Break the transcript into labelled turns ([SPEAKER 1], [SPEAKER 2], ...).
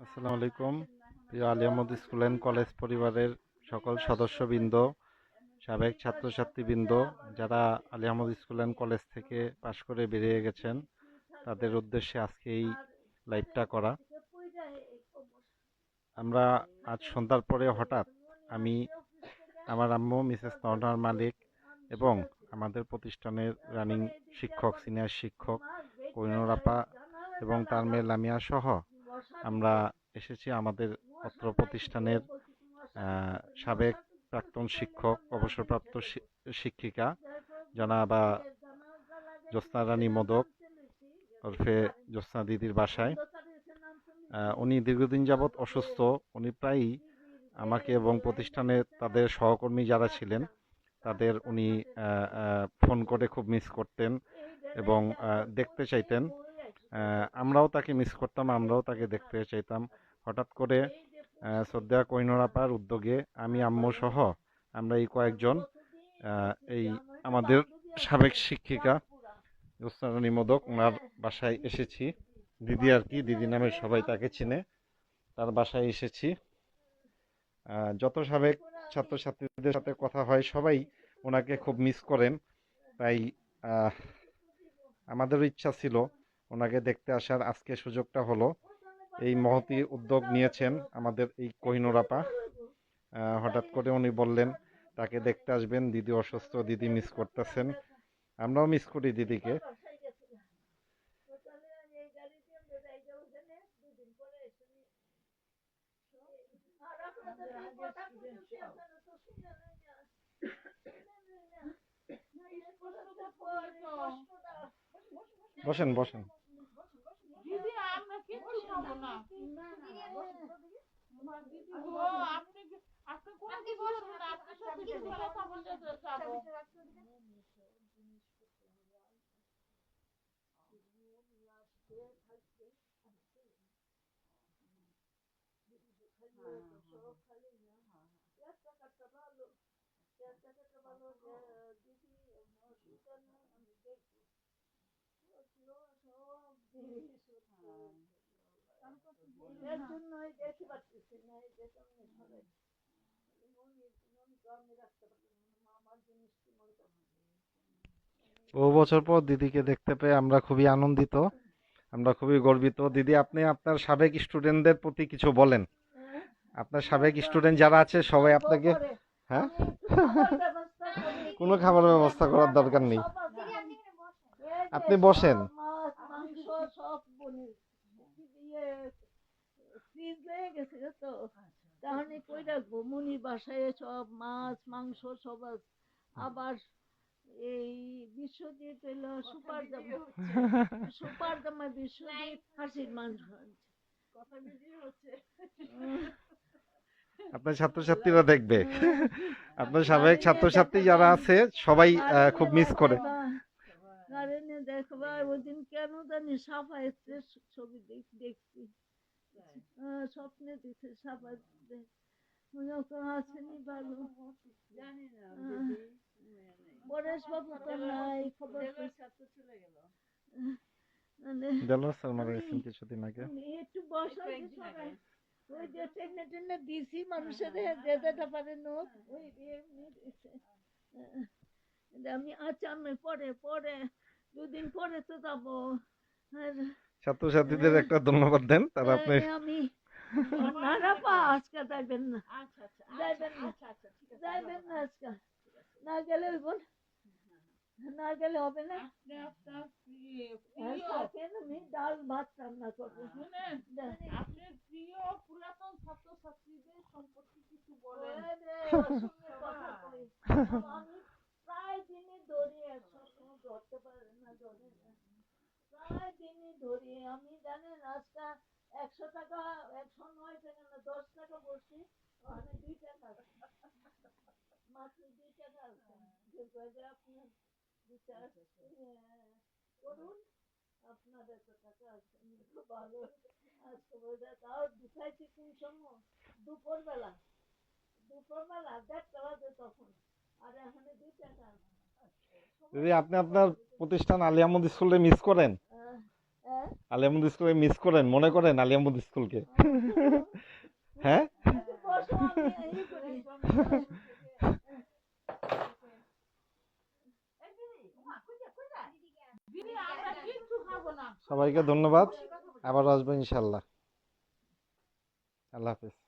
[SPEAKER 1] আসসালামু আলাইকুম। প্রিয় আলিয়ামদ স্কুল অ্যান্ড কলেজ পরিবারের সকল সদস্যবৃন্দ, সাবেক ছাত্রছাত্রীবৃন্দ, যারা Ali Ahmad school and college থেকে পাশ করে বেরিয়ে গেছেন, তাদের উদ্দেশ্যে আজকে এই লাইভটা করা। আমরা আজ সন্ধ্যার পরে হঠাৎ আমি, আমার আম্মু, মিসেস নরনার মালিক এবং আমাদের প্রতিষ্ঠানের রানিং শিক্ষক, সিনিয়র শিক্ষক, কৈনুর আপা এবং তার মেয়ে লামিয়া সহ আমরা এসেছি আমাদের অত্র প্রতিষ্ঠানের সাবেক প্রাক্তন শিক্ষক, অবসরপ্রাপ্ত শিক্ষিকা, জনাবা জ্যোৎস্না রানী মোদক, ওরফে জ্যোৎস্না দিদির বাসায়। উনি দীর্ঘদিন যাবৎ অসুস্থ। উনি প্রায়ই আমাকে এবং প্রতিষ্ঠানে তাদের সহকর্মী যারা ছিলেন, তাদের উনি ফোন করে খুব মিস করতেন এবং দেখতে চাইতেন। আমরাও তাকে মিস করতাম, আমরাও তাকে দেখতে চাইতাম। হঠাৎ করে শ্রদ্ধা কৈনরাপার উদ্যোগে আমি, আম্মু সহ আমরা এই কয়েকজন এই আমাদের সাবেক শিক্ষিকা জ্যোৎস্নারানী মোদক ওনার বাসায় এসেছি। দিদি আর কি, দিদি নামের সবাই তাকে চিনে। তার বাসায় এসেছি। যত সাবেক ছাত্রছাত্রীদের সাথে কথা হয়, সবাই ওনাকে খুব মিস করেন। তাই আমাদেরও ইচ্ছা ছিল ওনাকে দেখতে আসার আজকে সুযোগটা হলো। এই মহতি উদ্যোগ নিয়েছেন আমাদের এই কোহিনুর আপা আহ, হঠাৎ করে উনি বললেন তাকে দেখতে আসবেন দিদি অসুস্থ দিদি মিস করতেছেন। আমরাও মিস করি দিদিকে। বসেন বসেন।
[SPEAKER 2] দিদি আমরা
[SPEAKER 3] করছে
[SPEAKER 1] বহু বছর পর দিদিকে দেখতে পেয়ে আমরা খুবই আনন্দিত, আমরা খুবই গর্বিত। দিদি, আপনি আপনার সাবেক স্টুডেন্টদের প্রতি কিছু বলেন। আপনার সাবেক স্টুডেন্ট যারা আছে, সবাই আপনাকে হ্যাঁ? কোনো খাবারের ব্যবস্থা করার দরকার নেই। আপনি বসেন।
[SPEAKER 3] সব দিয়ে ফ্রিজ হয়ে গেছে তো তাহলে কই রাখব মুনির বাসায় সব মাছ মাংস সব আবার এই বিশ্বজিৎ এলো সুপার জামা সুপার জামা বিশ্বজিৎ হাসির মাংস
[SPEAKER 1] আপনার ছাত্রছাত্রীরা দেখবে। আপনার সাবেক ছাত্রছাত্রী যারা আছে, সবাই খুব মিস করে।
[SPEAKER 3] দেখবা কেন জানি সাফা এসছে ছবি দেখ- দেখছি। স্বপ্নে দিছে সাফা মনে তো আসেনি ভালো
[SPEAKER 2] জানি না
[SPEAKER 3] পরেশ বাবু তো নাই খবর মানে
[SPEAKER 1] দেলোয়ার স্যার মারা গেছেন কিছুদিন আগে।
[SPEAKER 3] একটু বসা ওই যে টেনে টেনে দিছি মানুষের যেতে পারে নোট ওই এমনি দিছে। আহ, আমি আচ্ছা আমি পরে পরে দুদিন পরে তো যাব। আর
[SPEAKER 1] ছাত্রছাত্রীদের একটা ধন্যবাদ দেন তারা আপনি
[SPEAKER 3] এই আমি না না পা আজকে যাইবেন না।
[SPEAKER 2] আচ্ছা আচ্ছা
[SPEAKER 3] যাইবেন না।
[SPEAKER 2] আচ্ছা আচ্ছা ঠিক আছে
[SPEAKER 3] যাইবেন না আজকে। না গেলে হইব না? না গেলে হবে না।
[SPEAKER 2] আপনি প্রিয়
[SPEAKER 3] আমি ডাল ভাত রান্না করব।
[SPEAKER 2] আপনার প্রিয় পুরাতন ছাত্রছাত্রীদের সম্পর্কে কিছু বলেন।
[SPEAKER 3] কথা কই। আমি প্রায় দিনই ধরি সবসময় ধরতে পারে না ধরে না প্রায় দিনই ধরি আমি জানেন আজকে একশো টাকা একশো নয় টাকা না দশ টাকা দুই টাকা। মাত্র দুই টাকা আছে। যে কয়টা আপনার বিচার করুন। আপনার এত টাকা আছে আমি ভালো আজকে বোঝা তাও ঢুকাইছি কোন সময় দুপুরবেলা। দুপুরবেলা দেড়টা বাজে তখন আর এখানে দুই টাকা।
[SPEAKER 1] যদি আপনি আপনার প্রতিষ্ঠান আলী আহমদ স্কুলে মিস করেন?
[SPEAKER 3] হ্যাঁ?
[SPEAKER 4] আলিয়ামুদ স্কুলকে মিস করেন, মনে করেন আলিয়ামুদ স্কুলকে? হ্যাঁ? সবাইকে ধন্যবাদ আবার আসব ইনশাল্লাহ। আল্লাহ হাফেজ।